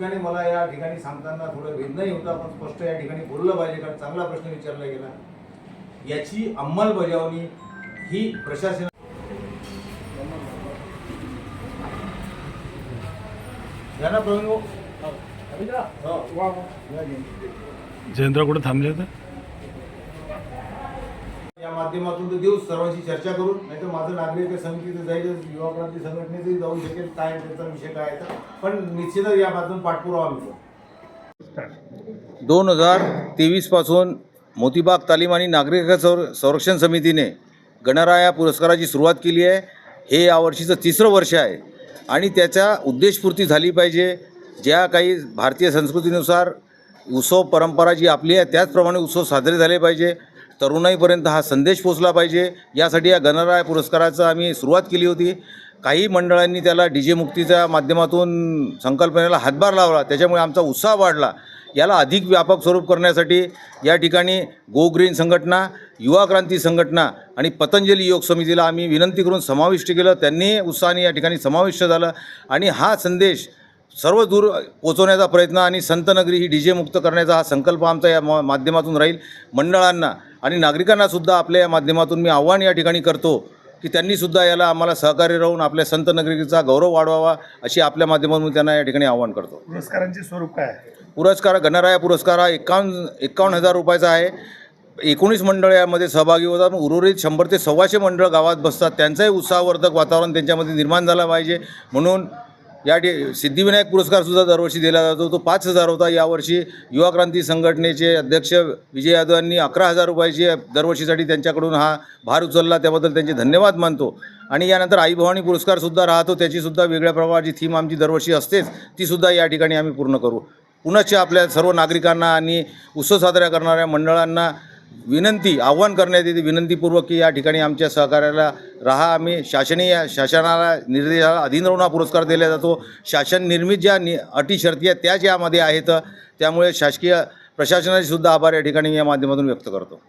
प्रामुख्याने मला या ठिकाणी सांगताना थोडं वेदनाही होता. पण स्पष्ट या ठिकाणी बोललं पाहिजे कारण चांगला प्रश्न विचारला गेला. याची अंमलबजावणी ही प्रशासन? हो. जयंतराव कुठे थांबले होते? या माध्यमातून तर देऊ सर्वांशी चर्चा करून. नाही तर माझं नागरिक समितीचं जाईल युवा क्रांती संघटनेचंही जाऊ शकेल. काय त्याचा विषय काय आहे तर. पण निश्चितच या माध्यमातून पाठपुरावा मिळतो. दोन हजार तेवीसपासून मोतीबाग तालीम आणि नागरिक संर संरक्षण समितीने गणराया पुरस्काराची सुरुवात केली आहे. हे यावर्षीचं तिसरं वर्ष आहे आणि त्याच्या उद्देशपूर्ती झाली पाहिजे. ज्या काही भारतीय संस्कृतीनुसार उत्सव परंपरा जी आपली आहे त्याचप्रमाणे उत्सव साजरे झाले पाहिजे. तरुणाईपर्यंत हा संदेश पोचला पाहिजे. यासाठी या गणराय पुरस्काराचं आम्ही सुरुवात केली होती. काही मंडळांनी त्याला डी जे मुक्तीच्या माध्यमातून संकल्पनेला हातभार लावला. त्याच्यामुळे आमचा उत्साह वाढला. याला अधिक व्यापक स्वरूप करण्यासाठी या ठिकाणी गो ग्रीन संघटना युवा क्रांती संघटना आणि पतंजली योग समितीला आम्ही विनंती करून समाविष्ट केलं. त्यांनी उत्साहाने या ठिकाणी समाविष्ट झालं आणि हा संदेश सर्व दूर पोचवण्याचा प्रयत्न आणि संतनगरी ही डी जे मुक्त करण्याचा हा संकल्प आमचा या माध्यमातून राहील. मंडळांना आणि नागरिकांना सुद्धा आपल्या या माध्यमातून मी आव्हान या ठिकाणी करतो की त्यांनीसुद्धा याला आम्हाला सहकार्य राहून आपल्या संतनगरीचा गौरव वाढवावा अशी आपल्या माध्यमातून त्यांना या ठिकाणी आव्हान करतो. पुरस्कारांचे स्वरूप काय आहे? पुरस्कार गणराया पुरस्कार हा एकावन्न एकावन्न हजार रुपयाचा आहे. एकोणीस मंडळ यामध्ये सहभागी होतात. उर्वरित शंभर ते सव्वाशे मंडळ गावात बसतात. त्यांचाही उत्साहवर्धक वातावरण त्यांच्यामध्ये निर्माण झालं पाहिजे. म्हणून या ठि सिद्धिविनायक पुरस्कारसुद्धा दरवर्षी दिला जातो. तो पाच हजार होता. यावर्षी युवा क्रांती संघटनेचे अध्यक्ष विजय यादव यांनी अकरा हजार रुपयाची दरवर्षीसाठी त्यांच्याकडून हा भार उचलला. त्याबद्दल त्यांचे धन्यवाद मानतो. आणि यानंतर आई भवानी पुरस्कारसुद्धा राहतो. त्याचीसुद्धा वेगळ्या प्रकारची थीम आमची दरवर्षी असतेच. तीसुद्धा या ठिकाणी आम्ही पूर्ण करू. पुनश्च आपल्या सर्व नागरिकांना आणि उत्सव साजरा करणाऱ्या मंडळांना विनंती आव्हान करण्यात येते. विनंतीपूर्वक की या ठिकाणी आमच्या सहकार्याला राहा आम्ही. शासनीय शासनाला निर्देशाला अधीन राहून हा पुरस्कार दिला जातो. शासन निर्मित ज्या नि अटी शर्ती आहेत त्याच यामध्ये आहेत. त्यामुळे शासकीय प्रशासनाचे सुद्धा आभार या ठिकाणी या माध्यमातून व्यक्त करतो.